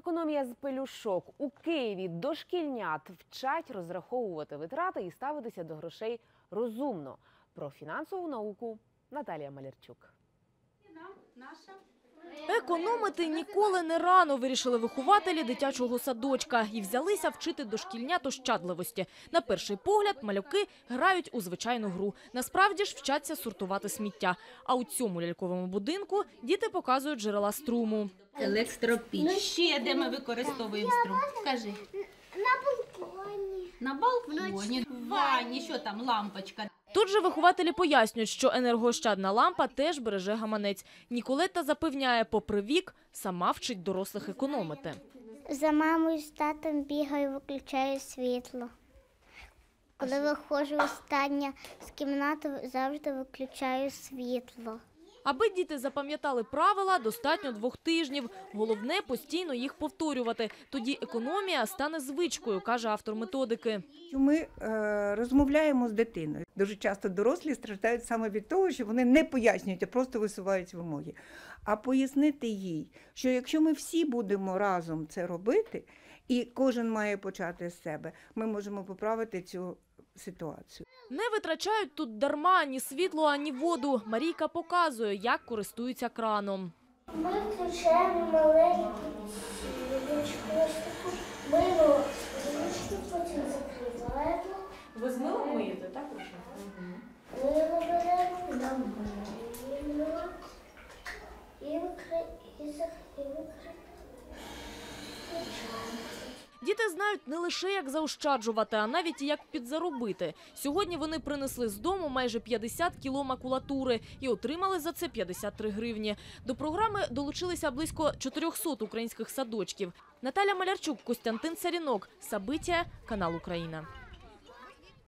Економія з пелюшок у Києві дошкільнят вчать розраховувати витрати і ставитися до грошей розумно. Про фінансову науку Наталія Малярчук. Економити ніколи не рано, вирішили вихователі дитячого садочка і взялися вчити дошкільнят ощадливості. На перший погляд малюки грають у звичайну гру. Насправді ж вчаться сортувати сміття. А у цьому ляльковому будинку діти показують джерела струму. Електропіч. Ще де ми використовуємо струм? Скажи. На балконі. На балконі, в ванні, що там, лампочка. Тут же вихователі пояснюють, що енергоощадна лампа теж береже гаманець. Ніколета запевняє, попри вік, сама вчить дорослих економити. За мамою з татом бігаю, виключаю світло. Коли виходжу остання з кімнати, завжди виключаю світло. Аби діти запам'ятали правила, достатньо двох тижнів. Головне – постійно їх повторювати. Тоді економія стане звичкою, каже автор методики. ми е, розмовляємо з дитиною. Дуже часто дорослі страждають саме від того, що вони не пояснюють, а просто висувають вимоги. А пояснити їй, що якщо ми всі будемо разом це робити, і кожен має почати з себе, ми можемо поправити цю ситуацію. Не витрачають тут дарма ані світло, ані воду. Марійка показує, як користуються краном. Ми включаємо маленьку таку мило потім закриваємо. Ви з милом миєте, так? Мило беремо, і викри... Діти знають не лише як заощаджувати, а навіть як підзаробити. Сьогодні вони принесли з дому майже 50 кіло макулатури і отримали за це 53 гривні. До програми долучилися близько 400 українських садочків. Наталя Малярчук, Костянтин Сарінок, Сабиття, канал Україна.